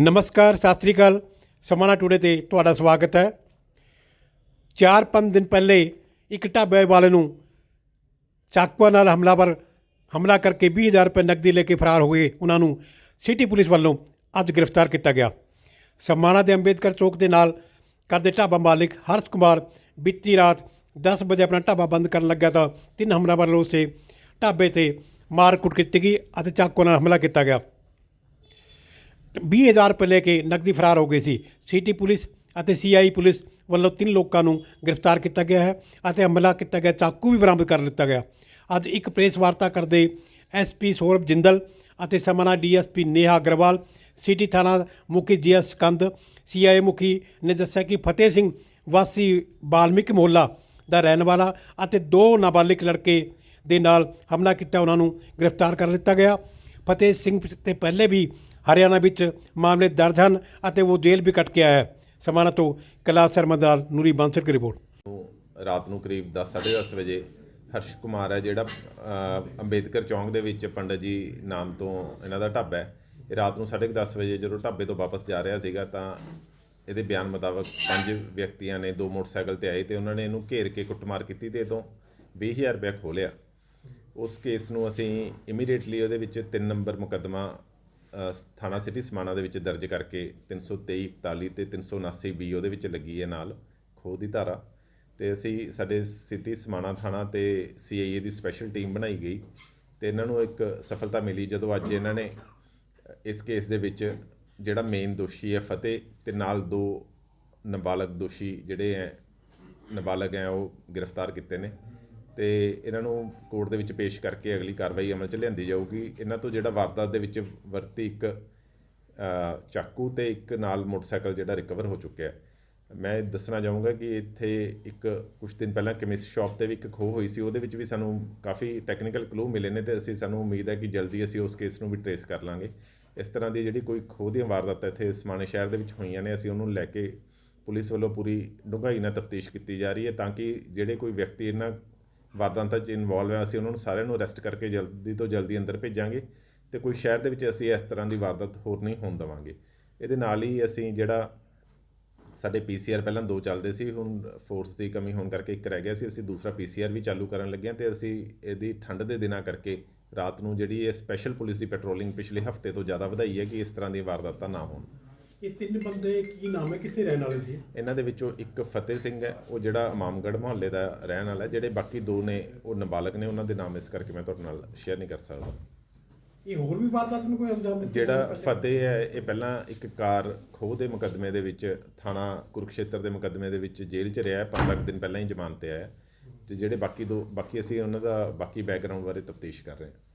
ਨਮਸਕਾਰ, ਸਤਿ ਸ੍ਰੀ ਅਕਾਲ। ਸਮਾਣਾ ਟੂਡੇ ਤੇ ਤੁਹਾਡਾ ਸਵਾਗਤ ਹੈ। 4-5 ਦਿਨ ਪਹਿਲੇ ਇੱਕ ਢਾਬੇ ਵਾਲੇ ਨੂੰ ਚਾਕੂਆਂ ਨਾਲ ਹਮਲਾਵਰ ਹਮਲਾ ਕਰਕੇ 20000 ਰੁਪਏ ਨਕਦੀ ਲੈ ਕੇ ਫਰਾਰ ਹੋ ਗਏ। ਉਹਨਾਂ ਨੂੰ ਸਿਟੀ ਪੁਲਿਸ ਵੱਲੋਂ ਅੱਜ ਗ੍ਰਿਫਤਾਰ ਕੀਤਾ ਗਿਆ। ਸਮਾਣਾ ਦੇ ਅੰਬੇਦਕਰ ਚੌਕ ਦੇ ਨਾਲ ਕਰਦੇ ਢਾਬਾ ਮਾਲਿਕ ਹਰਸ਼ ਕੁਮਾਰ ਬੀਤੀ ਰਾਤ 10 ਵਜੇ ਆਪਣਾ ਢਾਬਾ ਬੰਦ ਕਰਨ ਲੱਗਾ ਤਾਂ ਤਿੰਨ ਹਮਲਾਵਰ ਲੋਕ ਤੇ ਢਾਬੇ ਤੇ ਮਾਰ ਕੁੱਟ ਕੀਤੀ ਗਈ ਅਤੇ ਚਾਕੂਆਂ ਨਾਲ ਹਮਲਾ ਕੀਤਾ ਗਿਆ। 20000 ਰੁਪਏ ਲੈ ਕੇ ਨਕਦੀ ਫਰਾਰ ਹੋ ਗਏ ਸੀ। ਸਿਟੀ ਪੁਲਿਸ ਅਤੇ ਸੀਆਈ ਪੁਲਿਸ ਵੱਲੋਂ ਤਿੰਨ ਲੋਕਾਂ ਨੂੰ ਗ੍ਰਿਫਤਾਰ ਕੀਤਾ ਗਿਆ ਹੈ ਅਤੇ ਹਮਲਾ ਕੀਤਾ ਗਿਆ, ਚਾਕੂ ਵੀ ਬਰਾਮਦ ਕਰ ਲਿੱਤਾ ਗਿਆ। ਅੱਜ ਇੱਕ ਪ੍ਰੈਸ ਵਾਰਤਾ ਕਰਦੇ ਐਸਪੀ ਸੌਰਭ ਜਿੰਦਲ ਅਤੇ ਸਮਨਾ ਡੀਐਸਪੀ ਨੇਹਾ ਅਗਰਵਾਲ, ਸਿਟੀ ਥਾਣਾ ਮੁਖੀ ਜੀਐਸ ਕੰਦ ਸੀਆਈ ਮੁਖੀ ਨੇ ਦੱਸਿਆ ਕਿ ਫਤਿਹ ਸਿੰਘ ਵਾਸੀ ਬਾਲਮਿਕ ਮੁਹੱਲਾ ਦਾ ਰਹਿਣ ਵਾਲਾ ਅਤੇ ਦੋ ਨਾਬਾਲਿਗ ਲੜਕੇ ਦੇ ਨਾਲ ਹਮਲਾ ਕੀਤਾ, ਉਹਨਾਂ ਨੂੰ ਗ੍ਰਿਫਤਾਰ ਕਰ ਲਿੱਤਾ ਗਿਆ। ਫਤਿਹ ਸਿੰਘ ਤੇ ਪਹਿਲੇ ਵੀ ਹਰਿਆਣਾ ਵਿੱਚ ਮਾਮਲੇ ਦਰਜ ਹਨ ਅਤੇ ਉਹ ਜੇਲ੍ਹ ਵੀ ਕੱਟ ਕੇ ਆਇਆ ਹੈ। ਸਮਾਣਾ ਤੋਂ ਕੈਲਾਸ਼ ਸ਼ਰਮਾ ਨੂਰੀ ਬਾਂਸਰ ਦੀ ਰਿਪੋਰਟ। ਰਾਤ ਨੂੰ ਕਰੀਬ 10:30 ਵਜੇ ਹਰਸ਼ ਕੁਮਾਰ ਹੈ, ਜਿਹੜਾ ਅੰਬੇਦਕਰ ਚੌਂਕ ਦੇ ਵਿੱਚ ਪੰਡਤ ਜੀ ਨਾਮ ਤੋਂ ਇਹਨਾਂ ਦਾ ਢਾਬਾ ਹੈ। ਇਹ ਰਾਤ ਨੂੰ 10:30 ਵਜੇ ਜਦੋਂ ਢਾਬੇ ਤੋਂ ਵਾਪਸ ਜਾ ਰਿਹਾ ਸੀਗਾ ਤਾਂ ਇਹਦੇ ਬਿਆਨ ਮੁਤਾਬਕ ਪੰਜ ਵਿਅਕਤੀਆਂ ਨੇ ਦੋ ਮੋਟਰਸਾਈਕਲ ਤੇ ਆਏ ਤੇ ਉਹਨਾਂ ਨੇ ਇਹਨੂੰ ਘੇਰ ਕੇ ਕੁੱਟਮਾਰ ਕੀਤੀ ਤੇ ਇਹ ਤੋਂ 20000 ਰੁਪਏ ਖੋਲਿਆ ਉਸ ਕੇਸ ਨੂੰ ਅਸੀਂ ਇਮੀਡੀਏਟਲੀ ਉਹਦੇ ਵਿੱਚ 3 ਨੰਬਰ ਮੁਕੱਦਮਾ ਥਾਣਾ ਸਿਟੀ ਸਮਾਣਾ ਦੇ ਵਿੱਚ ਦਰਜ ਕਰਕੇ 323 41 ਤੇ 379 ਬੀ ਉਹਦੇ ਵਿੱਚ ਲੱਗੀ ਹੈ ਨਾਲ ਖੋਹ ਦੀ ਧਾਰਾ। ਤੇ ਅਸੀਂ ਸਾਡੇ ਸਿਟੀ ਸਮਾਣਾ ਥਾਣਾ ਤੇ ਸੀਆਈਏ ਦੀ ਸਪੈਸ਼ਲ ਟੀਮ ਬਣਾਈ ਗਈ ਤੇ ਇਹਨਾਂ ਨੂੰ ਇੱਕ ਸਫਲਤਾ ਮਿਲੀ ਜਦੋਂ ਅੱਜ ਇਹਨਾਂ ਨੇ ਇਸ ਕੇਸ ਦੇ ਵਿੱਚ ਜਿਹੜਾ ਮੇਨ ਦੋਸ਼ੀ ਹੈ ਫਤਿਹ ਤੇ ਨਾਲ ਦੋ ਨਾਬਾਲਗ ਦੋਸ਼ੀ ਜਿਹੜੇ ਹੈ, ਨਾਬਾਲਗ ਹੈ ਉਹ ਗ੍ਰਿਫਤਾਰ ਕੀਤੇ ਨੇ। ਤੇ ਇਹਨਾਂ ਨੂੰ ਕੋਰਟ ਦੇ ਵਿੱਚ ਪੇਸ਼ ਕਰਕੇ ਅਗਲੀ ਕਾਰਵਾਈ ਅਮਲ 'ਚ ਲਿਆਂਦੀ ਜਾਊਗੀ। ਇਹਨਾਂ ਤੋਂ ਜਿਹੜਾ ਵਾਰਦਾਤ ਦੇ ਵਿੱਚ ਵਰਤੀ ਇੱਕ ਚਾਕੂ ਤੇ ਇੱਕ ਨਾਲ ਮੋਟਰਸਾਈਕਲ ਜਿਹੜਾ ਰਿਕਵਰ ਹੋ ਚੁੱਕਿਆ ਮੈਂ ਦੱਸਣਾ ਚਾਹੂੰਗਾ ਕਿ ਇੱਥੇ ਇੱਕ ਕੁਝ ਦਿਨ ਪਹਿਲਾਂ ਕੈਮਿਸਟ ਸ਼ਾਪ ਤੇ ਵੀ ਇੱਕ ਖੋਹ ਹੋਈ ਸੀ। ਉਹਦੇ ਵਿੱਚ ਵੀ ਸਾਨੂੰ ਕਾਫੀ ਟੈਕਨੀਕਲ ਕਲੂ ਮਿਲੇ ਨੇ ਤੇ ਅਸੀਂ ਸਾਨੂੰ ਉਮੀਦ ਹੈ ਕਿ ਜਲਦੀ ਅਸੀਂ ਉਸ ਕੇਸ ਨੂੰ ਵੀ ਟਰੇਸ ਕਰ ਲਾਂਗੇ। ਇਸ ਤਰ੍ਹਾਂ ਦੀ ਜਿਹੜੀ ਕੋਈ ਖੋਹ ਦੀਆਂ ਵਾਰਦਾਤਾਂ ਇੱਥੇ ਸਮਾਣੇ ਸ਼ਹਿਰ ਦੇ ਵਿੱਚ ਹੋਈਆਂ ਨੇ, ਅਸੀਂ ਉਹਨੂੰ ਲੈ ਕੇ ਪੁਲਿਸ ਵੱਲੋਂ ਪੂਰੀ ਡੂੰਘਾਈ ਨਾਲ ਤਫਤੀਸ਼ ਕੀਤੀ ਜਾ ਰਹੀ ਹੈ ਤਾਂ ਕਿ ਜਿਹੜੇ ਕੋਈ ਵਿਅਕਤੀ ਇਹਨਾਂ ਵਾਰਦਾਤਾਂ 'ਚ ਇਨਵੋਲਵ ਹੈ ਅਸੀਂ ਉਹਨਾਂ ਨੂੰ ਸਾਰਿਆਂ ਨੂੰ ਅਰੈਸਟ ਕਰਕੇ ਜਲਦੀ ਤੋਂ ਜਲਦੀ ਅੰਦਰ ਭੇਜਾਂਗੇ ਤੇ ਕੋਈ ਸ਼ਹਿਰ ਦੇ ਵਿੱਚ ਅਸੀਂ ਇਸ ਤਰ੍ਹਾਂ ਦੀ ਵਾਰਦਾਤ ਹੋਰ ਨਹੀਂ ਹੋਣ ਦੇਵਾਂਗੇ। ਇਹਦੇ ਨਾਲ ਹੀ ਅਸੀਂ ਜਿਹੜਾ ਸਾਡੇ ਪੀਸੀਆਰ ਪਹਿਲਾਂ ਦੋ ਚੱਲਦੇ ਸੀ, ਹੁਣ ਫੋਰਸ ਦੀ ਕਮੀ ਹੋਣ ਕਰਕੇ ਇੱਕ ਰਹਿ ਗਿਆ ਸੀ, ਅਸੀਂ ਦੂਸਰਾ ਪੀਸੀਆਰ ਵੀ ਚਾਲੂ ਕਰਨ ਲੱਗੇ ਹਾਂ ਤੇ ਅਸੀਂ ਇਹਦੀ ਠੰਡ ਦੇ ਦਿਨਾਂ ਕਰਕੇ ਰਾਤ ਨੂੰ ਜਿਹੜੀ ਇਹ ਸਪੈਸ਼ਲ ਪੁਲਿਸ ਦੀ ਪੈਟਰੋਲਿੰਗ ਪਿਛਲੇ ਹਫ਼ਤੇ ਤੋਂ ਜ਼ਿਆਦਾ ਵਧਾਈ ਹੈ ਕਿ ਇਸ ਤਰ੍ਹਾਂ ਦੀਆਂ ਵਾਰਦਾਤਾਂ ਨਾ ਹੋਣ। ਇਹ ਤਿੰਨ ਬੰਦੇ ਕੀ ਨਾਮ ਹੈ ਕਿੱਥੇ ਰਹਿਣ ਵਾਲੇ ਸੀ? ਇਹਨਾਂ ਦੇ ਵਿੱਚੋਂ ਇੱਕ ਫਤਿਹ ਸਿੰਘ ਹੈ ਉਹ ਜਿਹੜਾ ਇਮਾਮਗੜ੍ਹ ਮੁਹੱਲੇ ਦਾ ਰਹਿਣ ਵਾਲਾ ਹੈ ਜਿਹੜੇ ਬਾਕੀ ਦੋ ਨੇ ਉਹ ਨਾਬਾਲਗ ਨੇ ਉਹਨਾਂ ਦੇ ਨਾਮ ਇਸ ਕਰਕੇ ਮੈਂ ਤੁਹਾਡੇ ਨਾਲ ਸ਼ੇਅਰ ਨਹੀਂ ਕਰ ਸਕਦਾ। ਇਹ ਹੋਰ ਵੀ ਵਾਰਦਾਤ ਨੂੰ ਕੋਈ ਅੰਜਾਮ ਜਿਹੜਾ ਫਤਿਹ ਹੈ ਇਹ ਪਹਿਲਾਂ ਇੱਕ ਕਾਰ ਖੋਹ ਦੇ ਮੁਕੱਦਮੇ ਦੇ ਵਿੱਚ ਥਾਣਾ ਕੁਰੂਕਸ਼ੇਤਰ ਦੇ ਮੁਕੱਦਮੇ ਦੇ ਵਿੱਚ ਜੇਲ੍ਹ 'ਚ ਰਿਹਾ ਹੈ 15 ਕੁ ਦਿਨ ਪਹਿਲਾਂ ਹੀ ਜ਼ਮਾਨਤ ਤੇ ਆਇਆ। ਤੇ ਜਿਹੜੇ ਬਾਕੀ ਦੋ ਬਾਕੀ ਅਸੀਂ ਉਹਨਾਂ ਦਾ ਬਾਕੀ ਬੈਕਗ੍ਰਾਉਂਡ ਬਾਰੇ ਤਫਤੀਸ਼ ਕਰ ਰਹੇ ਹਾਂ।